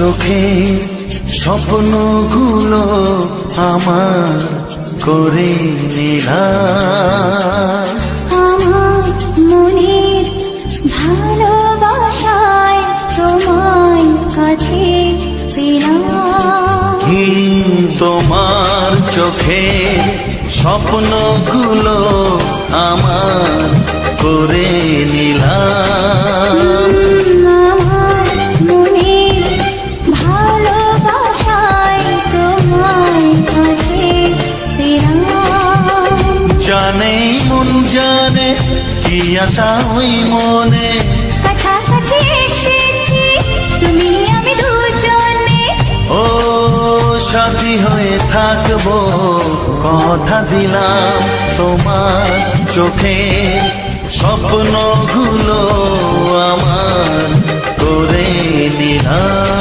চোখে স্বপ্নগুলো আমার করে নিলাম। আমার মনের ভালোবাসায় তোমার কাছে পেলাম। হুম, তোমার চোখে স্বপ্নগুলো আমার করে নিলাম জানে কি আশা ওই মনে? কাছাকাছি এসেছি তুমি আমি দুজনে। ও সাথী হয়ে থাকব কথা দিলাম তোমার চোখে। স্বপ্নগুলো আমার করে নিলাম।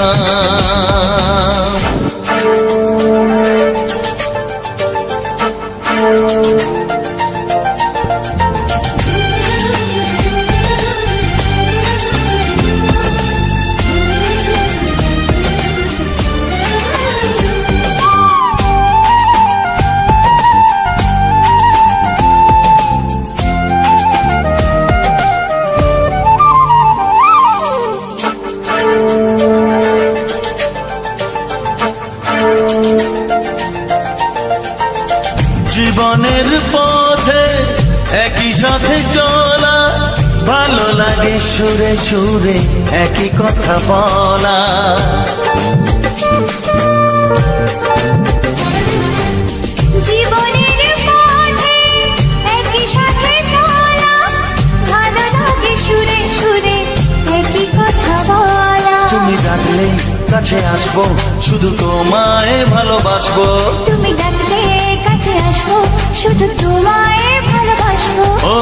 সুরে সুরে একই কথা বলা। তুমি ডাকলে কাছে আসব শুধু তোমায় ভালোবাসবো। তুমি ডাকলে কাছে আসব শুধু তোমায় ও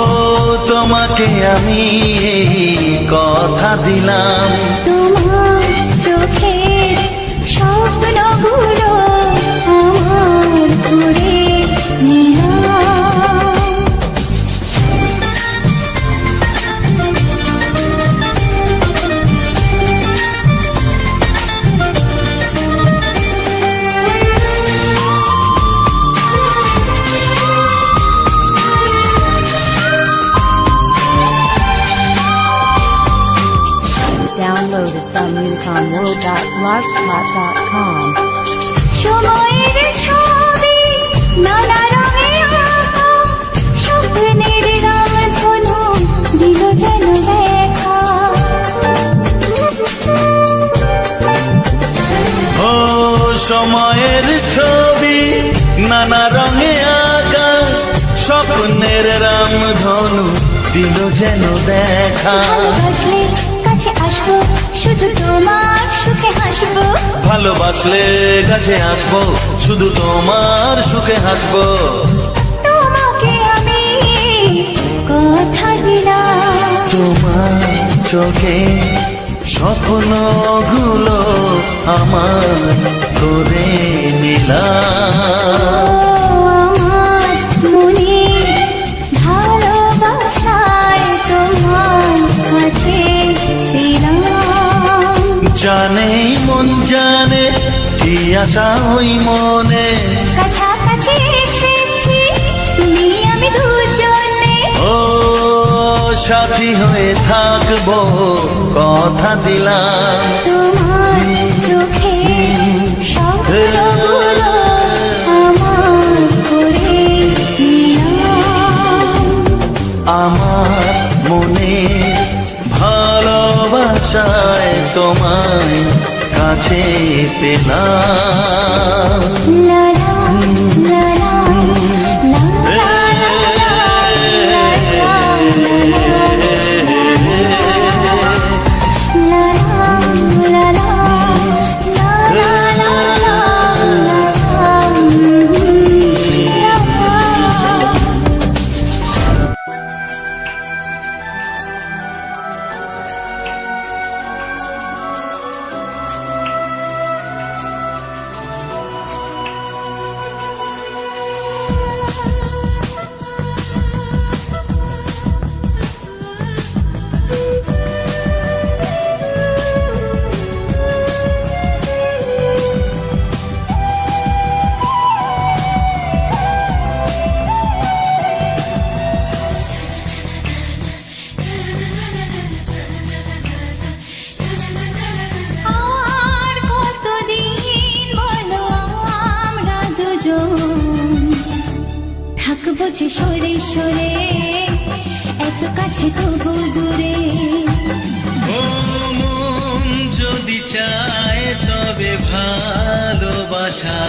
তোমাকে আমি এই কথা দিলাম। তোমার ভালোবাসলে কাছে আসব শুধু তোমার সুখে হাসবো। তোমাকে আমি কথা দিলাম। তোমার চোখে স্বপ্নগুলো আমার করে নিলাম। জানে মন জানে কি আশা ওই মনে? কাছাকাছি এসেছি তুমি আমি দুজনে। ও সাথী হয়ে থাকব কথা দিলাম। তোমার চোখে আমার মনে তোমায় কাছে পেলাম। আশা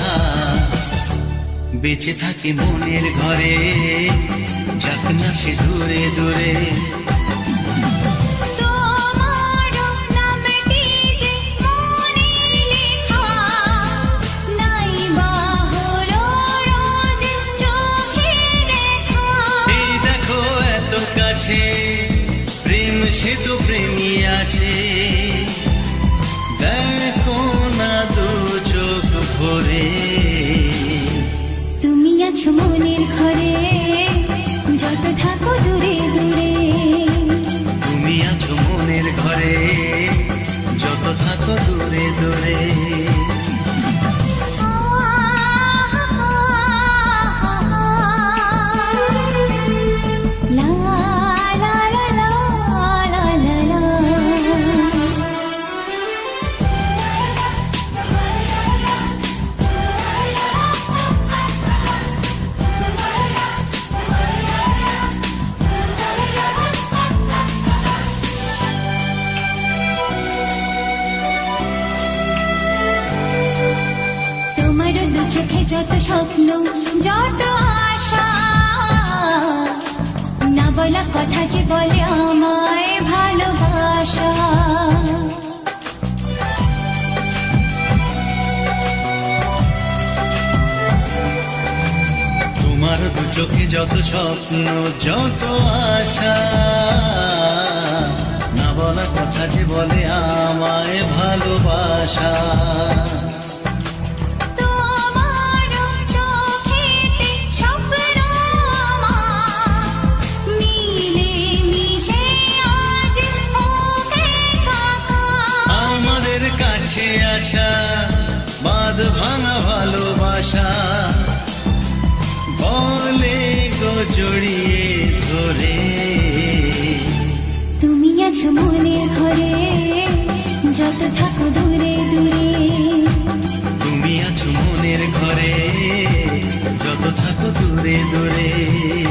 বেঁচে থাকি মনের ঘরে যাক না সে দূরে দূরে। Do it. যত স্বপ্ন যত আশা না বলা কথা যে বলে আমায় ভালোবাসা। কাছে আসা বাদ ভাঙা ভালোবাসা। জড়িয়ে ধরে। তুমি আছো মনে ঘরে যত থাকো দূরে দূরে। তুমি আছো মনের ঘরে যত থাকো দূরে দূরে।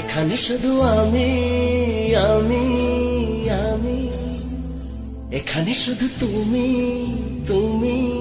এখানে শুধু আমি আমি আমি। এখানে শুধু তুমি তুমি।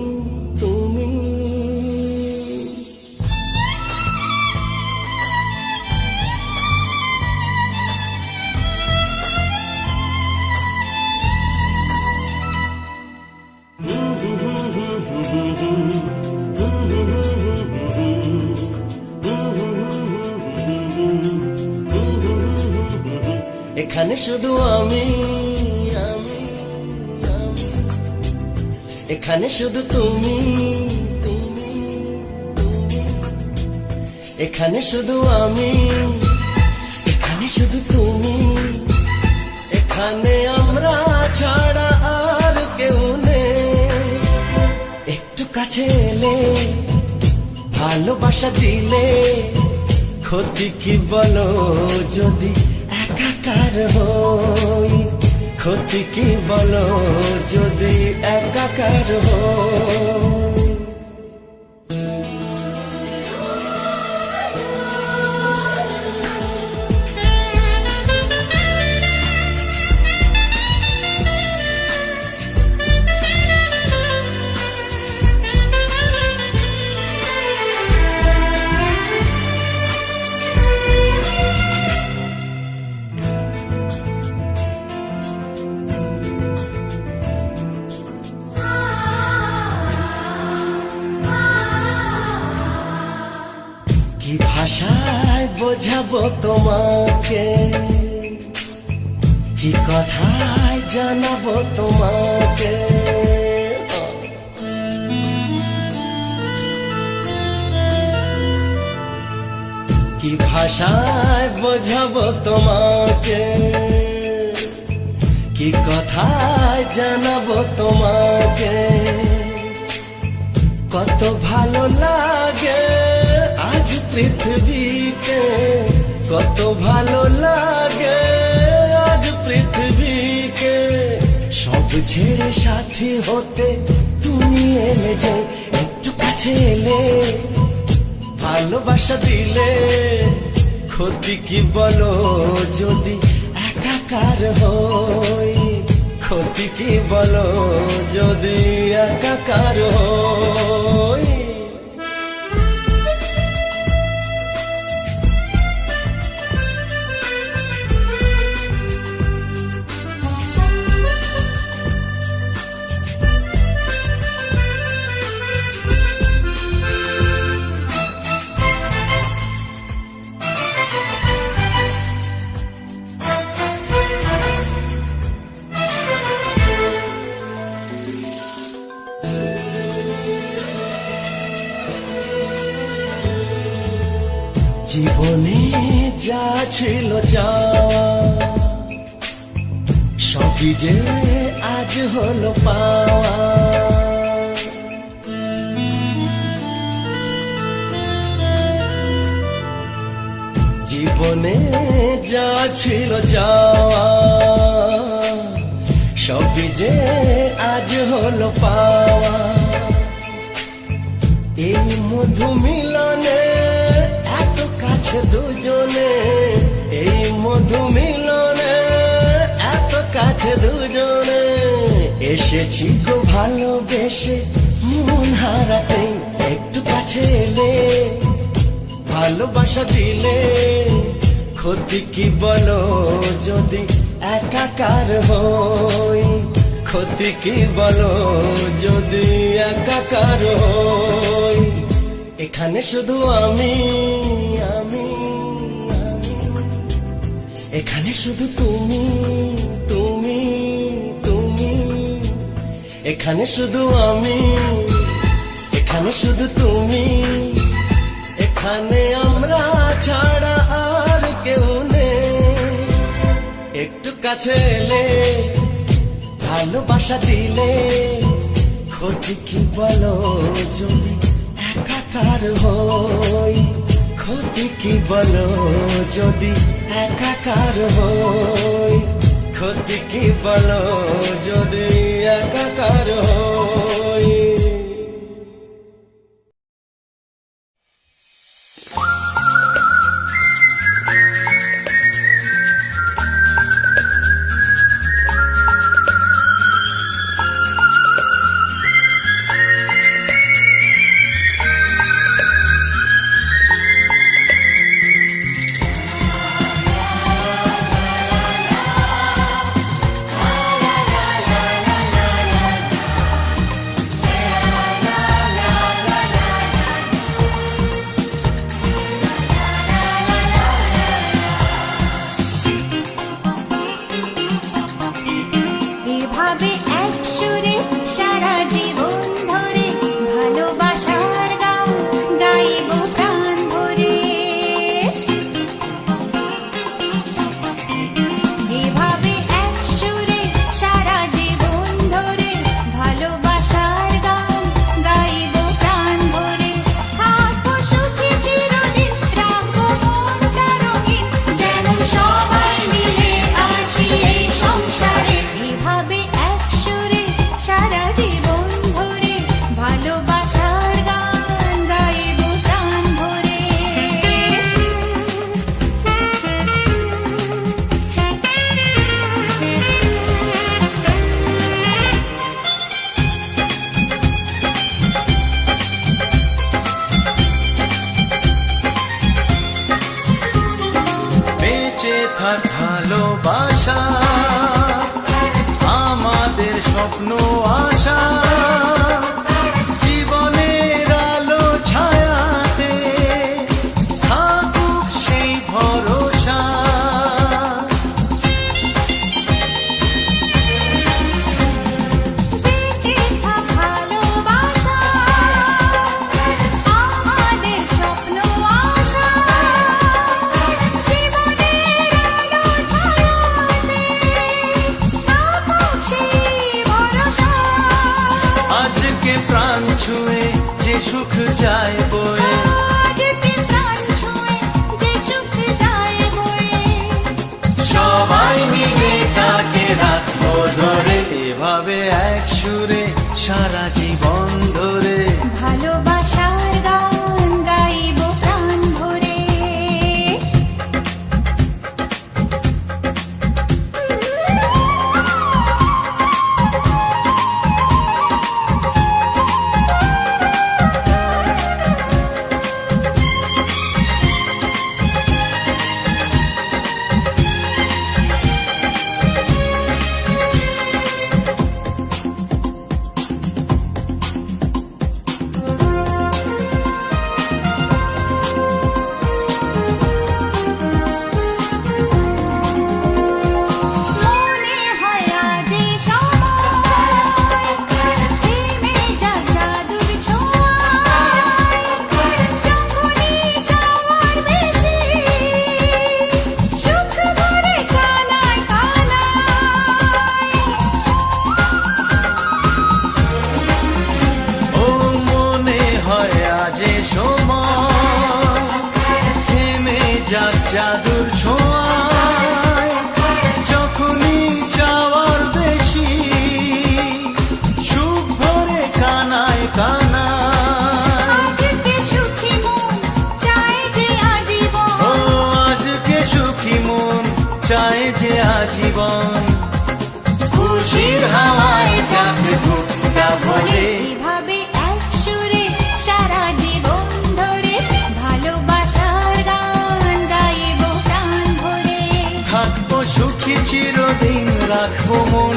এখানে শুধু আমি আমি এখানে শুধু তুমি তুমি। এখানে শুধু আমি, এখানে শুধু তুমি। এখানে আমরা ছাড়া আর কেউ নেই। একটু কাছে এলে, ভালোবাসা দিলে, ক্ষতি কি বলো যদি? একাকার হই ক্ষতি কি বলো? যদি একাকার হই তোমাকে। কি কথায় জানাব তোমাকে? কি ভাষায় বোঝাবো তোমাকে? কি কথায় জানাব তোমাকে? কত ভালো লাগে আজ পৃথিবীকে কত ভালো লাগে আজ পৃথিবীকে। সব ছেড়ে সাথী হতে তুমি এলে যে একটু কাছে এলে। ভালোবাসা দিলে ক্ষতি কি বলো যদি একাকার হই? ক্ষতি কি বলো যদি একাকার হই? দুজনে, এই মধু মিলনে, এত কাছে দুজনে। এসেছি গো ভালোবেসে, মন হারাতে একটু কাছে এলে। ভালোবাসা দিলে, ক্ষতি কি বলো যদি একাকার হই? ক্ষতি কি বলো যদি একাকার হই? এখানে শুধু আমি আমি। এখানে শুধু তুমি তুমি তুমি। এখানে শুধু আমি, এখানে শুধু তুমি। এখানে আমরা ছাড়া আর কেউ নেই। একটু কাছে এলে, ভালোবাসা দিলে ক্ষতি কি বলো যদি? একাকার হই ক্ষতি কি বলো যদি? একাকার হই ক্ষতি কি বলো যদি? একাকার হই। ভালোবাসা আমাদের স্বপ্ন আশা। সারা জীবন como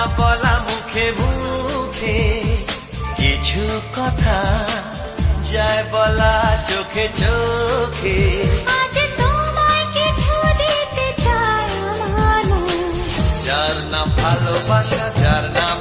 না বলা মুখে মুখে কিছু কথা যায় বলা চোখে চোখে। যার নাম ভালোবাসা যার নাম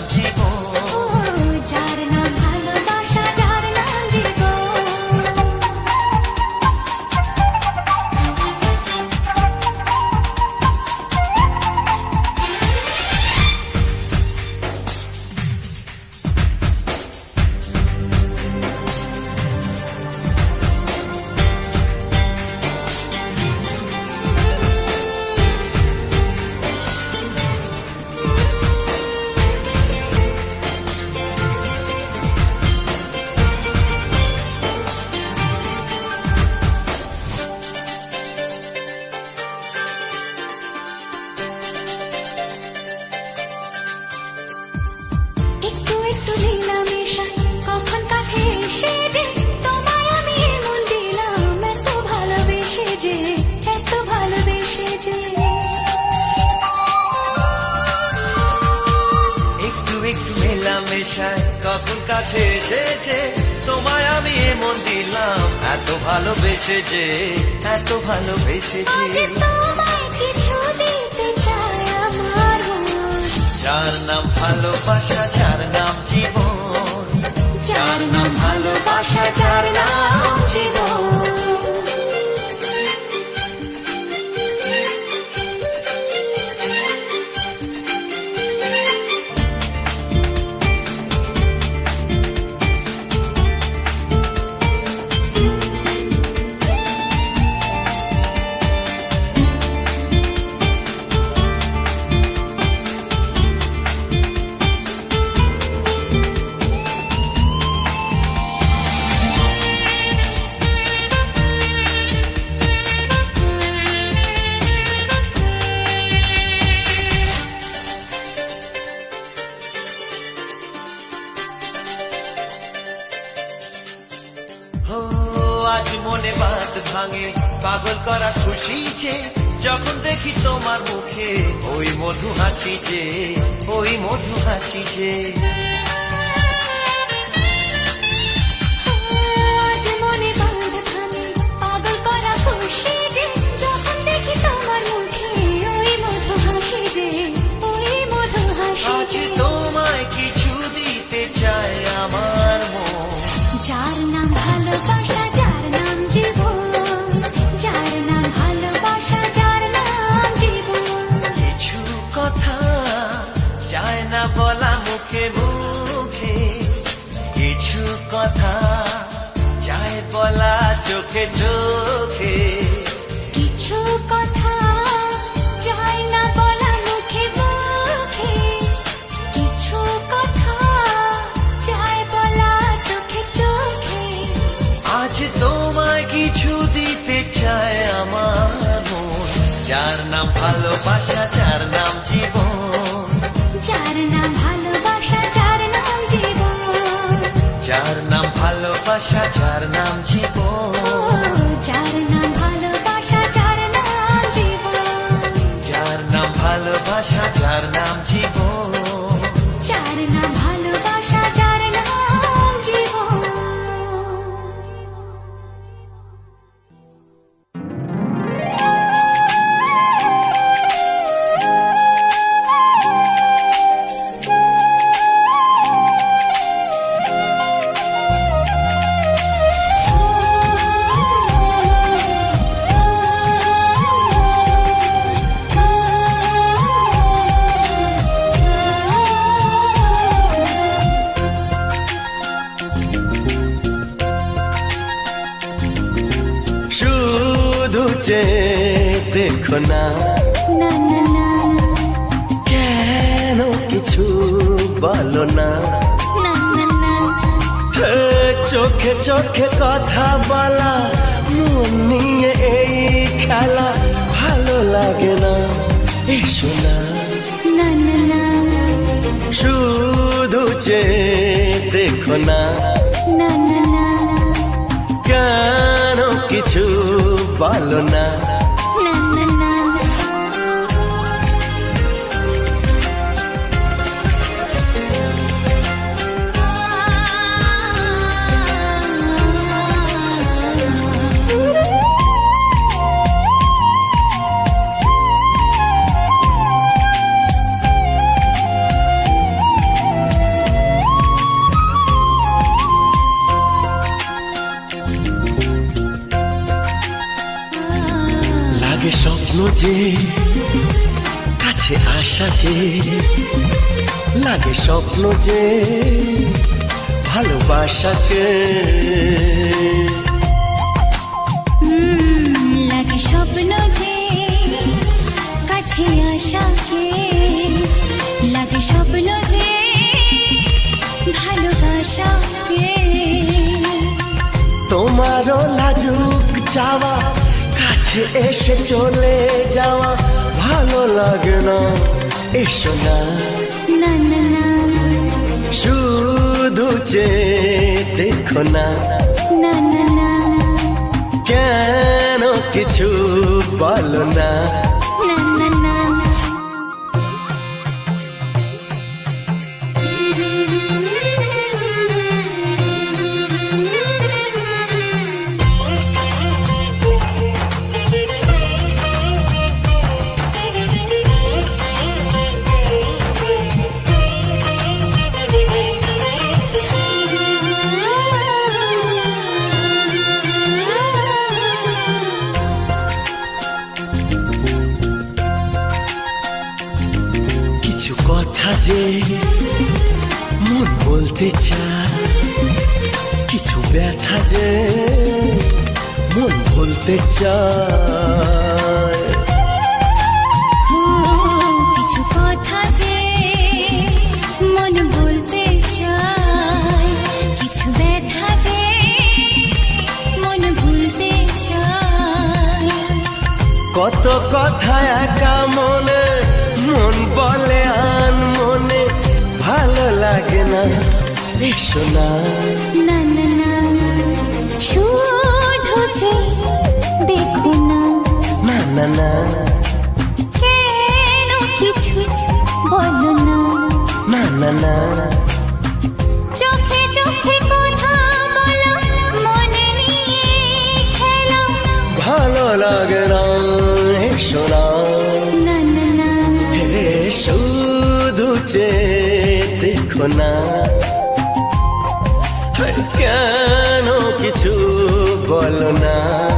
ভালোবাসা যার নাম জীবন। যার নাম ভালোবাসা যার নাম জীবন। যার নাম ভালোবাসা যার নাম জীবন। যার নাম ভালোবাসা যার নাম জীবন। যার নাম ভালোবাসা যার নাম বলো না চোখে চোখে কথা বলা, মন নিয়ে এই খেলা ভালো লাগে না। এসো না। শুধু যে দেখো না। কেন কিছু বলো না? লাগে স্বপ্ন যে কাছে আসাকে লাগে স্বপ্ন যে ভালোবাসাকে। লাগে স্বপ্ন যে কাছে আসাকে লাগে স্বপ্ন যে ভালোবাসাকে। তোমারও লাজুক চাওয়া কাছে এসে চলে যাওয়া ভালো লাগে না এসো না। না না না। শুধু যে দেখো না। না না না। কেন কিছু বলো না না? এসো না না না না শুধু যে দেখো না। না না না। কেন কিছু বলো না? না না না। চোখে চোখে কথা বলো মনে নিয়ে খেলো। ভালো লাগে না এসো না না না। না শুধু চেয়ে দেখো না। কেন কিছু বলো না?